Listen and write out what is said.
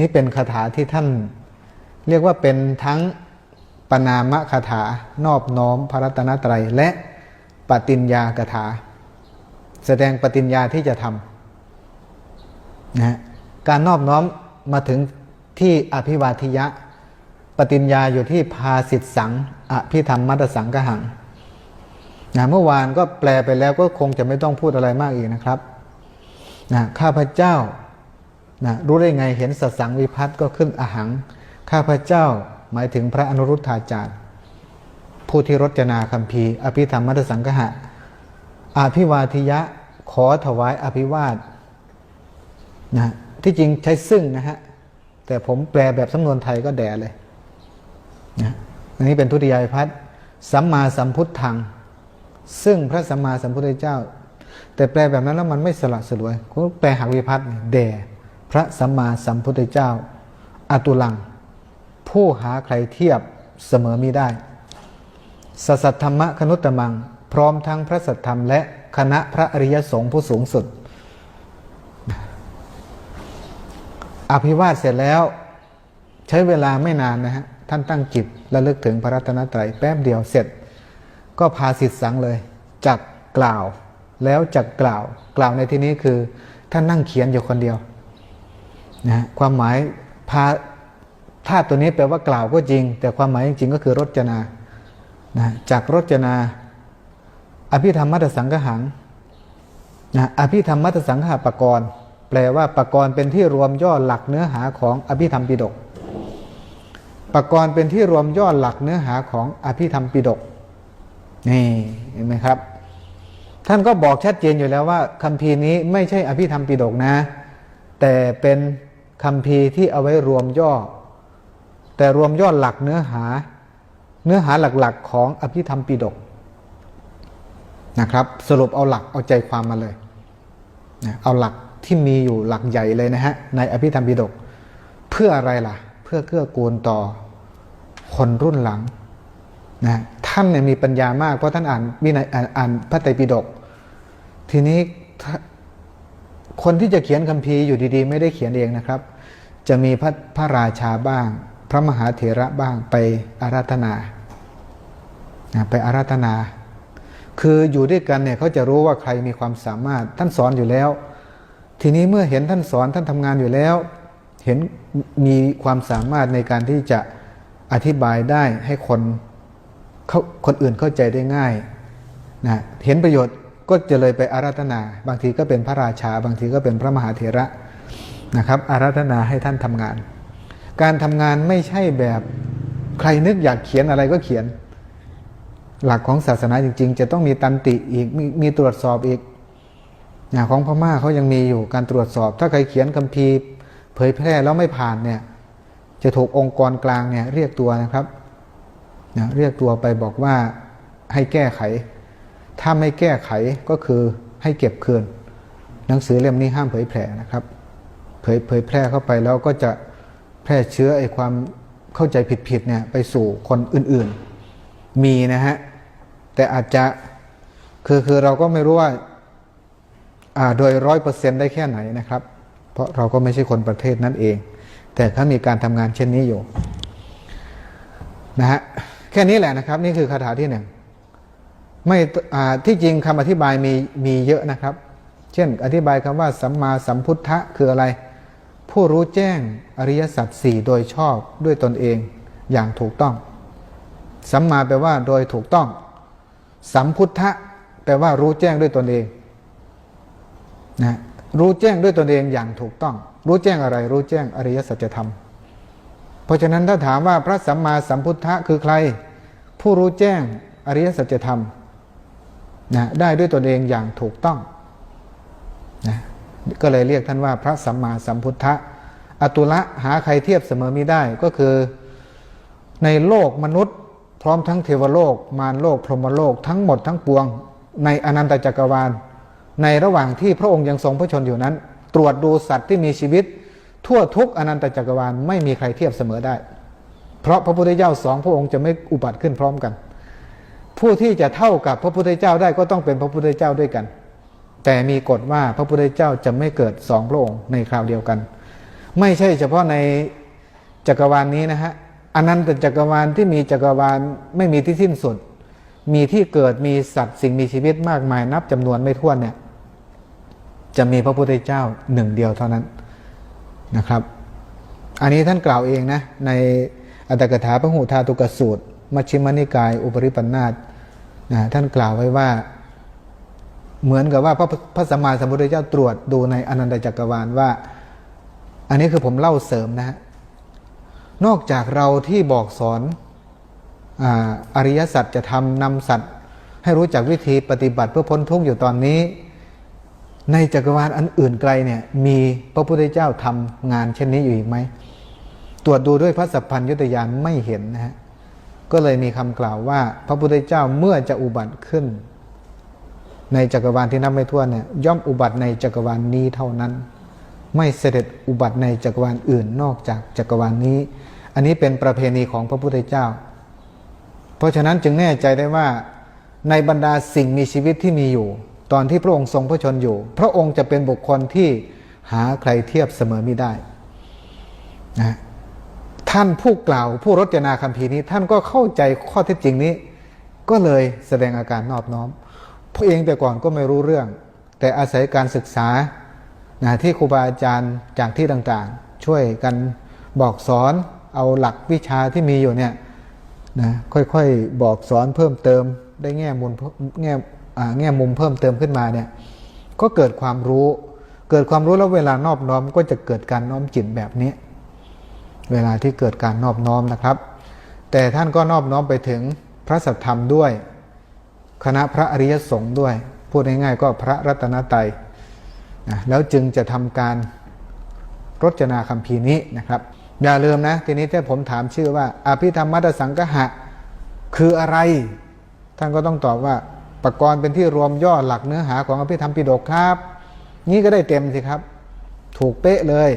นี่เป็นคาถาที่ท่าน เรียกว่าเป็นทั้งปนามคาถานอบน้อมพระรัตนตรัยและปฏิญญากถา แสดงปฏิญญาที่จะทำนะฮะการนอบน้อมมาถึงที่อภิวาทิยะ ปฏิญญาอยู่ที่ภาสิทสังอภิธรรมมัตสังกหังนะเมื่อวานก็แปลไปแล้วก็คงจะไม่ต้องพูดอะไรมากอีกนะครับนะข้าพเจ้า นะรู้ได้ไงเห็นสัสังวิพัตก็ขึ้นอหัง ข้าพเจ้าหมายถึงพระอนุรุทธาจารย์ ผู้ที่รจนาคัมภีร์อภิธรรมมัตสังกหะอภิวาทิยะขอถวายอภิวาทนะที่จริงใช้ซึ่งนะฮะ แต่ผมแปลแบบสำนวนไทยก็แด่เลยนะอันนี้เป็นทุติยายพัฒน์สัมมาสัมพุทธัง ซึ่งพระสัมมาสัมพุทธเจ้า แต่แปลแบบนั้นแล้วมันไม่สละสลวยก็แปลหักวิพัฒน์แด่ พระสัมมาสัมพุทธเจ้าอตุลัง ผู้หาใครเทียบเสมอมิได้สสัทธรรมคนุตตมัง พร้อมทั้งพระสัทธรรมและคณะพระอริยสงฆ์ผู้สูงสุด อภิวาทเสร็จแล้วใช้เวลาไม่นานนะฮะ ท่านตั้งจิตและลึกถึงพระรัตนตรัยแป๊บเดียวเสร็จ ก็พาสิทธิสังเลยจักกล่าวแล้วจักกล่าว กล่าวในที่นี้คือท่านนั่งเขียนอยู่คนเดียว นะความหมายพาธาตุตัวนี้แปลว่ากล่าวก็จริง แต่ความหมายจริงๆก็คือรจนานะจากรจนา อภิธรรมมัตสังกหังนะอภิธรรมมัตสังหาปกรณ์แปลว่าปกรณ์เป็นที่รวมย่อหลักเนื้อหาของอภิธรรมปิฎกปกรณ์เป็นที่รวมย่อหลักเนื้อหาของอภิธรรมปิฎกนี่เห็นไหมครับ ท่านก็บอกชัดเจนอยู่แล้วว่าคัมภีร์นี้ไม่ใช่อภิธรรมปิฎกนะ แต่เป็น คัมภีที่เอาไว้รวมย่อ แต่รวมย่อหลักเนื้อหา เนื้อหาหลักๆ ของอภิธรรมปิฎกนะครับ สรุปเอาหลักเอาใจความมาเลยนะเอาหลักที่มีอยู่หลักใหญ่เลยนะฮะในอภิธรรมปิฎกเพื่ออะไรล่ะ เพื่อเกื้อกูลต่อคนรุ่นหลังนะท่านเนี่ยมีปัญญามากเพราะท่านอ่านวินัยอ่านอ่านพระไตรปิฎกทีนี้ คนที่จะเขียนคัมภีร์อยู่ดีๆ ไม่ได้เขียนเองนะครับ จะมีพระพระราชาบ้าง พระมหาเถระบ้างไปอาราธนาไปอาราธนา คืออยู่ด้วยกันเนี่ยเขาจะรู้ว่าใครมีความสามารถท่านสอนอยู่แล้ว ทีนี้เมื่อเห็นท่านสอนท่านทำงานอยู่แล้ว เห็นมีความสามารถในการที่จะอธิบายได้ให้คนคนอื่นเข้าใจได้ง่ายนะเห็นประโยชน์ ก็จะเลยไปอาราธนา บางทีก็เป็นพระราชา บางทีก็เป็นพระมหาเถระนะครับ อาราธนาให้ท่านทำงาน การทำงานไม่ใช่แบบใครนึกอยากเขียนอะไรก็เขียน หลักของศาสนาจริง ๆ จะต้องมีตันติอีกมมีตรวจสอบอีกอย่างของพม่าเขายังมีอยู่การตรวจสอบ ถ้าใครเขียนคัมภีร์ เผยแพร่แล้วไม่ผ่านเนี่ยจะถูกองค์กรกลางเนี่ยเรียกตัวนะครับนะเรียกตัวไปบอกว่าให้แก้ไข ถ้าไม่แก้ไขก็คือให้เก็บคืน หนังสือเล่มนี้ห้ามเผยแพร่นะครับ เผยเผยแพร่เข้าไปแล้วก็จะแพร่เชื้อไอ้ความเข้าใจผิดๆเนี่ยไปสู่คนอื่นๆ มีนะฮะ แต่อาจจะคือคือเราก็ไม่รู้ว่าอ่าโดยร้อยเปอร์เซ็นได้แค่ไหนนะครับ เพราะเราก็ไม่ใช่คนประเทศนั้นเอง แต่เขามีการทำงานเช่นนี้อยู่นะฮะแค่นี้แหละนะครับ นี่คือคาถาที่หนึ่ง ไม่ที่จริงคำอธิบายมีมีเยอะนะครับ เช่น อธิบายคำว่าสัมมาสัมพุทธะคืออะไร ผู้รู้แจ้งอริยสัจสี่โดยชอบด้วยตนเองอย่างถูกต้อง สัมมาแปลว่าโดยถูกต้อง สัมพุทธะแปลว่ารู้แจ้งด้วยตนเองนะรู้แจ้งด้วยตนเองอย่างถูกต้อง รู้แจ้งอะไร รู้แจ้งอริยสัจธรรม เพราะฉะนั้นถ้าถามว่าพระสัมมาสัมพุทธะคือใคร ผู้รู้แจ้งอริยสัจธรรม นะได้ด้วยตนเองอย่างถูกต้องนะก็เลยเรียกท่านว่าพระสัมมาสัมพุทธะอตุละหาใครเทียบเสมอม่ได้ก็คือในโลกมนุษย์ พร้อมทั้งเทวโลก มารโลก พรหมโลก ทั้งหมดทั้งปวง ในอนันตจักรวาล ในระหว่างที่พระองค์ยังทรงพระชนอยู่นั้น ตรวจดูสัตว์ที่มีชีวิต ทั่วทุกอนันตจักรวาลไม่มีใครเทียบเสมอได้ เพราะพระพุทธเจ้าสองพระองค์จะไม่อุบัติขึ้นพร้อมกัน ผู้ที่จะเท่ากับพระพุทธเจ้าได้ก็ต้องเป็นพระพุทธเจ้าด้วยกัน แต่มีกฎว่าพระพุทธเจ้าจะไม่เกิดสองพระองค์ในคราวเดียวกัน ไม่ใช่เฉพาะในจักรวาลนี้นะฮะอนันตจักรวาลที่มีจักรวาลไม่มีที่สิ้นสุด มีที่เกิดมีสัตว์สิ่งมีชีวิตมากมายนับจำนวนไม่ถ้วนเนี่ยจะมีพระพุทธเจ้าหนึ่งเดียวเท่านั้นนะครับ อันนี้ท่านกล่าวเองนะในอัตถกถาพระหูธาตุกสูตร มัชฌิมานิกาย อุปริปันธาต นะท่านกล่าวไว้ว่า เหมือนกับว่าพระพระสัมมาสัมพุทธเจ้าตรวจดูในอนันตจักรวาลว่า อันนี้คือผมเล่าเสริมนะฮะนอกจากเราที่บอกสอนอาอริยสัจจะทำนำสัตว์ให้รู้จักวิธีปฏิบัติเพื่อพ้นทุกข์อยู่ตอนนี้ ในจักรวาลอันอื่นไกลเนี่ยมีพระพุทธเจ้าทำงานเช่นนี้อยู่อีกไหมตรวจดูด้วยพระสัพพัญญุตยานไม่เห็นนะฮะ ก็เลยมีคำกล่าวว่า พระพุทธเจ้าเมื่อจะอุบัติขึ้น ในจักรวาลที่นับไม่ถ้วนเนี่ยย่อมอุบัติในจักรวาลนี้เท่านั้น ไม่เสด็จอุบัติในจักรวาลอื่นนอกจากจักรวาลนี้ อันนี้เป็นประเพณีของพระพุทธเจ้า เพราะฉะนั้นจึงแน่ใจได้ว่าในบรรดาสิ่งมีชีวิตที่มีอยู่ ตอนที่พระองค์ทรงพระชนอยู่ พระองค์จะเป็นบุคคลที่หาใครเทียบเสมอไม่ได้นะ ท่านผู้กล่าวผู้รจนาคัมภีร์นี้ ท่านก็เข้าใจข้อเท็จจริงนี้ ก็เลยแสดงอาการนอบน้อมพระเองแต่ก่อนก็ไม่รู้เรื่อง แต่อาศัยการศึกษานะที่ครูบาอาจารย์จากที่ต่างๆ ช่วยกันบอกสอนเอาหลักวิชาที่มีอยู่เนี่ยนะค่อยๆบอกสอนเพิ่มเติม ได้แง่มุมแง่แง่มุมเพิ่มเติมขึ้นมาเนี่ยก็เกิดความรู้ เกิดความรู้แล้วเวลานอบน้อมก็จะเกิดการน้อมจิตแบบนี้ เวลาที่เกิดการนอบน้อมนะครับ แต่ท่านก็นอบน้อมไปถึงพระสัทธรรมด้วย คณะพระอริยสงฆ์ด้วย พูดง่ายๆก็พระรัตนตรัยนะแล้วจึงจะทำการรจนาคำพีร์นี้นะครับ อย่าลืมนะ ทีนี้ถ้าผมถามชื่อว่า อภิธรรมมัตสังกหะ คืออะไร ท่านก็ต้องตอบว่าปกรณ์เป็นที่รวมย่อหลักเนื้อหาของอภิธรรมปิฎกครับ นี้ก็ได้เต็มสิครับ ถูกเป๊ะเลย